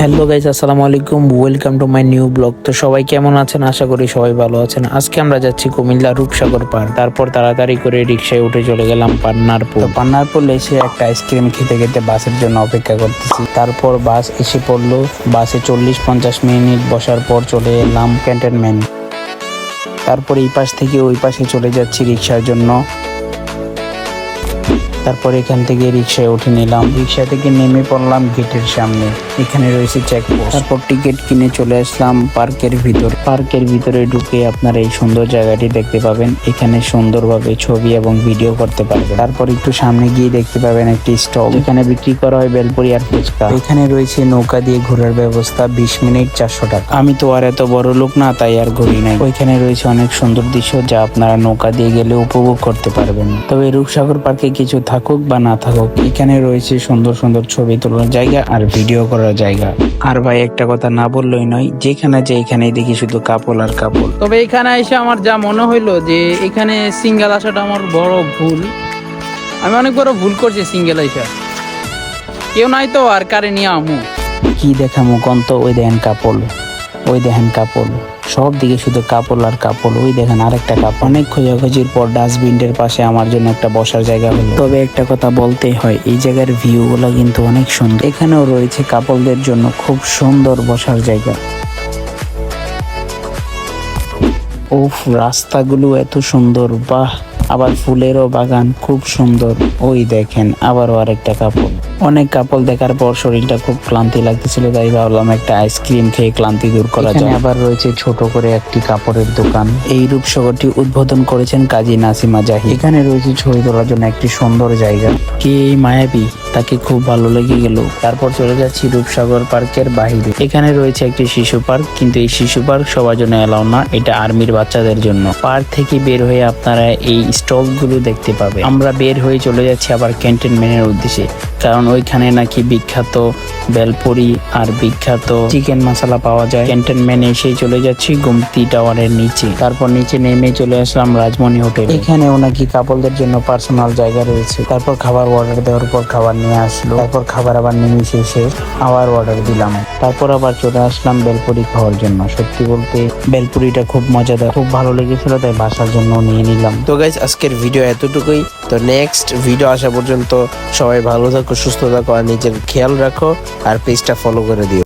Hello guys আসসালামু আলাইকুম। Welcome to my new blog তো সবাই কেমন আছেন? আশা করি সবাই ভালো আছেন। আজকে আমরা যাচ্ছি কুমিল্লা রূপসাগর পার্ক তারপর তাড়াতাড়ি করে রিক্সায় উঠে চলে গেলাম পান্নারপুর। পান্নারপুর এসে একটা আইসক্রিম খেতে খেতে বাসের জন্য অপেক্ষা করতেছি। তারপর বাস এসে পড়ল। বাসে চল্লিশ পঞ্চাশ মিনিট বসার পর চলে এলাম ক্যান্টনমেন্ট তারপর এই পাশ থেকে ওই পাশে চলে যাচ্ছি রিক্সার জন্য। তারপর এখান থেকে রিক্সায় উঠে নিলাম। রিক্সা থেকে নেমে পড়লাম গেটের সামনে। এখানে রয়েছে চেকপোস্ট তারপর টিকিট কিনে চলে আসলাম পার্কের ভিতর। পার্কের ভিতরে ঢুকে আপনারা এই সুন্দর জায়গাটি দেখতে পাবেন। এখানে সুন্দরভাবে ছবি এবং ভিডিও করতে পারবেন। তারপর একটু সামনে গিয়ে দেখতে পাবেন একটি স্টল। এখানে বিক্রি করা হয় বেলপুরি আর ফুচকা। এখানে রয়েছে নৌকা দিয়ে ঘোরার ব্যবস্থা বিশ মিনিট চারশো টাকা। আমি তো আর এত বড় লোক না, তাই আর ঘুরি নাই। ওইখানে রয়েছে অনেক সুন্দর দৃশ্য যা আপনারা নৌকা দিয়ে গেলে উপভোগ করতে পারবেন। তবে রূপসাগর পার্কে কিছু থাকুক বা না থাকুক এখানে রয়েছে সুন্দর সুন্দর ছবি তোলার জায়গা আর ভিডিও করার জায়গা। আর ভাই একটা কথা না বললেই নয় যেখানে যে এখানেই দেখি শুধু কাপল আর কাপল। তবে এখানে এসে আমার যা মনে হইল যে এখানে সিঙ্গেল আসাটা আমার বড় ভুল। আমি অনেক বড় ভুল করছি সিঙ্গেল আইসা। কেউ নাই তো আর কারে নিয়ে আমু? কি দেখামো কন্ত? ওই দেখেন কাপল। ওই দেখেন কাপল। সব দিকে শুধু কাপড় আর কাপড়। ওই দেখেন আরেকটা কাপড়। অনেক খোঁজাখুঁজির পর ডাস্টবিনের পাশে আমার জন্য একটা বসার জায়গা হলো। তবে একটা কথা বলতেই হয়, এই জায়গার ভিউ গুলো কিন্তু অনেক সুন্দর। এখানেও রয়েছে কাপড়দের জন্য খুব সুন্দর বসার জায়গা। ওফ রাস্তাগুলো এত সুন্দর। বাহ! আবার ফুলেরও বাগান খুব সুন্দর। ওই দেখেন আবারও আরেকটা কাপড়। অনেক কাপড় দেখার পর শরীরটা খুব ক্লান্তি লাগতেছিল তাই ভাবলাম একটা আইসক্রিম খেয়ে ক্লান্তি দূর করা যায় আবার রয়েছে ছোট করে একটি কাপড়ের দোকান। এই রূপসগরটি উদ্বোধন করেছেন কাজী নাসিমা জাহি এখানে রয়েছে ছবি তোলার জন্য একটি সুন্দর জায়গা। কে এই মায়াবী? তাকে খুব ভালো লেগে গেল। তারপর চলে যাচ্ছি রূপসাগর পার্কের বাহিরে। এখানে রয়েছে একটি শিশু পার্ক, কিন্তু এই শিশু পার্ক সবার জন্য এলাও না, এটা আর্মির বাচ্চাদের জন্য। পার্ক থেকে বের হয়ে আপনারা এই স্টলগুলো দেখতে পাবে আমরা বের হয়ে চলে যাচ্ছি আবার ক্যান্টনমেন্টের উদ্দেশ্যে। কারণ ওইখানে নাকি বিখ্যাত বেলপুরি আর বিখ্যাত চিকেন মশলা পাওয়া যায়। ক্যান্টনমেন্টে এসে চলে যাচ্ছি গুমতি টাওয়ারের নিচে। তারপর নিচে নেমে চলে আসলাম রাজমণি হোটেল। এখানেও নাকি কাপলদের জন্য পার্সোনাল জায়গা রয়েছে। তারপর খাবার অর্ডার দেওয়ার পর খাবার নিয়ে আসলো। তারপর খাবার আবার নেমে শেষে আবার অর্ডার দিলাম। তারপর আবার চলে আসলাম বেলপুরি খাওয়ার জন্য। সত্যি বলতে বেলপুরিটা খুব মজাদার, খুব ভালো লেগেছিল, তাই বাসার জন্য নিয়ে নিলাম। তো গাইজ আজকের ভিডিও এতটুকুই। তো নেক্সট ভিডিও আসা পর্যন্ত সবাই ভালো থাকো সুস্থ থাকো আর নিজের খেয়াল রাখো আর পেজটা ফলো করে দিও।